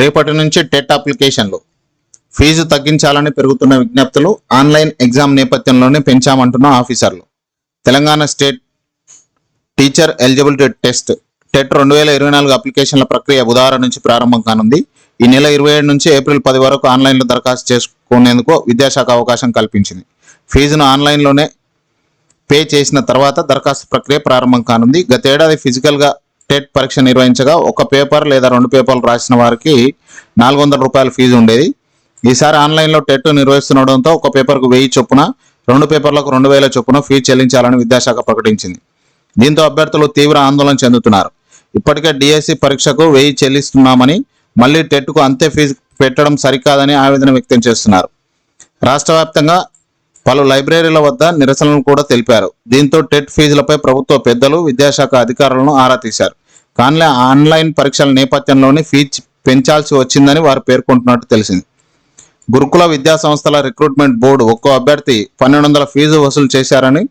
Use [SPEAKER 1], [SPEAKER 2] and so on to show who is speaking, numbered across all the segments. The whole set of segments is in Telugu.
[SPEAKER 1] రేపటి నుంచి టెట్ అప్లికేషన్లు. ఫీజు తగ్గించాలని పెరుగుతున్న విజ్ఞప్తులు ఆన్లైన్ ఎగ్జామ్ నేపథ్యంలోనే పెంచామంటున్న ఆఫీసర్లు. Telangana state teacher eligibility test TET రెండు వేల ఇరవై నాలుగు అప్లికేషన్ల ప్రక్రియ బుధవారం నుంచి ప్రారంభం కానుంది. ఈ నెల ఇరవై ఏడు నుంచి ఏప్రిల్ పది వరకు ఆన్లైన్లో దరఖాస్తు చేసుకునేందుకు విద్యాశాఖ అవకాశం కల్పించింది. ఫీజును ఆన్లైన్లోనే పే చేసిన తర్వాత దరఖాస్తు ప్రక్రియ ప్రారంభం కానుంది. గతేడాది ఫిజికల్గా టెట్ పరీక్ష నిర్వహించగా ఒక పేపర్ లేదా రెండు పేపర్లు రాసిన వారికి నాలుగు వందల రూపాయల ఫీజు ఉండేది. ఈసారి ఆన్లైన్లో టెట్ నిర్వహిస్తుండడంతో ఒక పేపర్కు వెయ్యి చొప్పున రెండు పేపర్లకు రెండు వేల చొప్పున ఫీజు చెల్లించాలని విద్యాశాఖ ప్రకటించింది. దీంతో అభ్యర్థులు తీవ్ర ఆందోళన చెందుతున్నారు. ఇప్పటికే డిఎస్సి పరీక్షకు వెయ్యి చెల్లిస్తున్నామని మళ్ళీ టెట్కు అంతే ఫీజు పెట్టడం సరికాదని ఆవేదన వ్యక్తం చేస్తున్నారు. రాష్ట్ర వ్యాప్తంగా పలు లైబ్రరీల వద్ద నిరసనలు కూడా తెలిపారు. దీంతో టెట్ ఫీజులపై ప్రభుత్వ పెద్దలు విద్యాశాఖ అధికారులను ఆరా తీశారు. కానీ ఆన్లైన్ పరీక్షల నేపథ్యంలోనే ఫీజు పెంచాల్సి వచ్చిందని వారు పేర్కొంటున్నట్టు తెలిసింది. గురుకుల విద్యా సంస్థల రిక్రూట్మెంట్ బోర్డు ఒక్కో అభ్యర్థి పన్నెండు వందల ఫీజు వసూలు చేశారని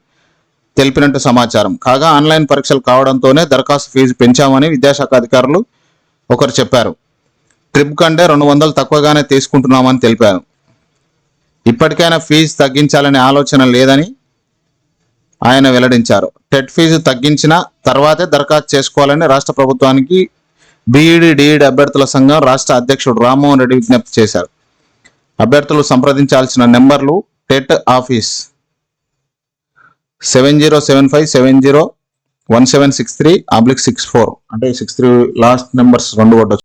[SPEAKER 1] తెలిపినట్టు సమాచారం. కాగా ఆన్లైన్ పరీక్షలు కావడంతోనే దరఖాస్తు ఫీజు పెంచామని విద్యాశాఖ అధికారులు ఒకరు చెప్పారు. ట్రిప్ కంటే రెండు వందలు తక్కువగానే తీసుకుంటున్నామని తెలిపారు. ఇప్పటికైనా ఫీజు తగ్గించాలనే ఆలోచన లేదని ఆయన వెల్లడించారు. టెట్ ఫీజు తగ్గించిన తర్వాతే దరఖాస్తు చేసుకోవాలని రాష్ట్ర ప్రభుత్వానికి బీఈడి డిఈడి అభ్యర్థుల సంఘం రాష్ట్ర అధ్యక్షుడు రామ్మోహన్ రెడ్డి విజ్ఞప్తి చేశారు. అభ్యర్థులు సంప్రదించాల్సిన నెంబర్లు TET office seven zero seven five seven zero one seven six three oblique six four. అంటే సిక్స్ త్రీ లాస్ట్ నెంబర్స్ రెండు కొట్టచ్చు